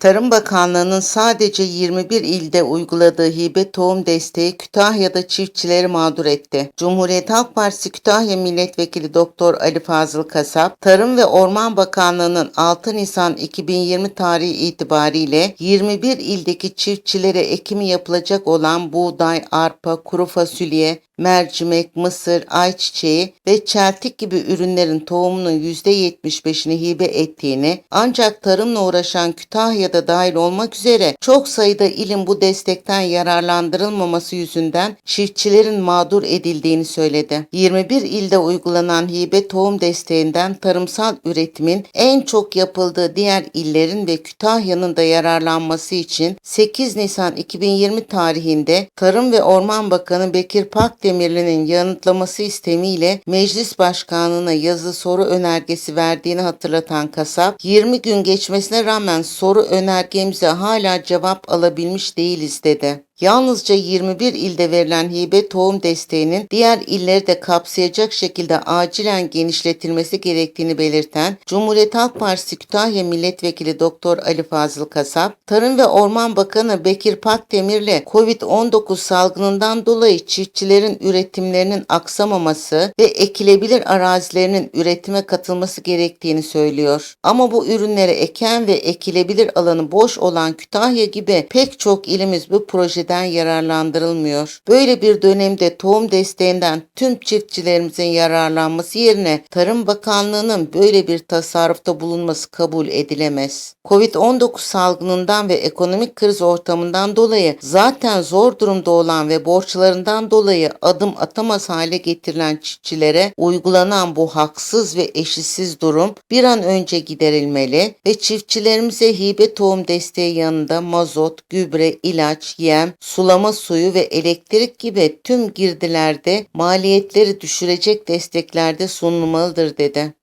Tarım Bakanlığı'nın sadece 21 ilde uyguladığı hibe tohum desteği Kütahya'da çiftçileri mağdur etti. Cumhuriyet Halk Partisi Kütahya Milletvekili Doktor Ali Fazıl Kasap, Tarım ve Orman Bakanlığı'nın 6 Nisan 2020 tarihi itibariyle 21 ildeki çiftçilere ekimi yapılacak olan buğday, arpa, kuru fasulye, mercimek, mısır, ayçiçeği ve çeltik gibi ürünlerin tohumunun %75'ini hibe ettiğini ancak tarımla uğraşan Kütahya'da dahil olmak üzere çok sayıda ilin bu destekten yararlandırılmaması yüzünden çiftçilerin mağdur edildiğini söyledi. 21 ilde uygulanan hibe tohum desteğinden tarımsal üretimin en çok yapıldığı diğer illerin ve Kütahya'nın da yararlanması için 8 Nisan 2020 tarihinde Tarım ve Orman Bakanı Bekir Pakdemirli'nin yanıtlaması istemiyle Meclis Başkanlığı'na yazı soru önergesi verdiğini hatırlatan kasap, 20 gün geçmesine rağmen soru önergemize hala cevap alabilmiş değiliz dedi. Yalnızca 21 ilde verilen hibe tohum desteğinin diğer illeri de kapsayacak şekilde acilen genişletilmesi gerektiğini belirten Cumhuriyet Halk Partisi Kütahya Milletvekili Doktor Ali Fazıl Kasap, Tarım ve Orman Bakanı Bekir Pakdemir'le COVID-19 salgınından dolayı çiftçilerin üretimlerinin aksamaması ve ekilebilir arazilerinin üretime katılması gerektiğini söylüyor. Ama bu ürünleri eken ve ekilebilir alanı boş olan Kütahya gibi pek çok ilimiz bu projeden yararlandırılmıyor. Böyle bir dönemde tohum desteğinden tüm çiftçilerimizin yararlanması yerine Tarım Bakanlığı'nın böyle bir tasarrufta bulunması kabul edilemez. Covid-19 salgınından ve ekonomik kriz ortamından dolayı zaten zor durumda olan ve borçlarından dolayı adım atamaz hale getirilen çiftçilere uygulanan bu haksız ve eşitsiz durum bir an önce giderilmeli ve çiftçilerimize hibe tohum desteği yanında mazot, gübre, ilaç, yem, sulama suyu ve elektrik gibi tüm girdilerde maliyetleri düşürecek desteklerde sunulmalıdır dedi.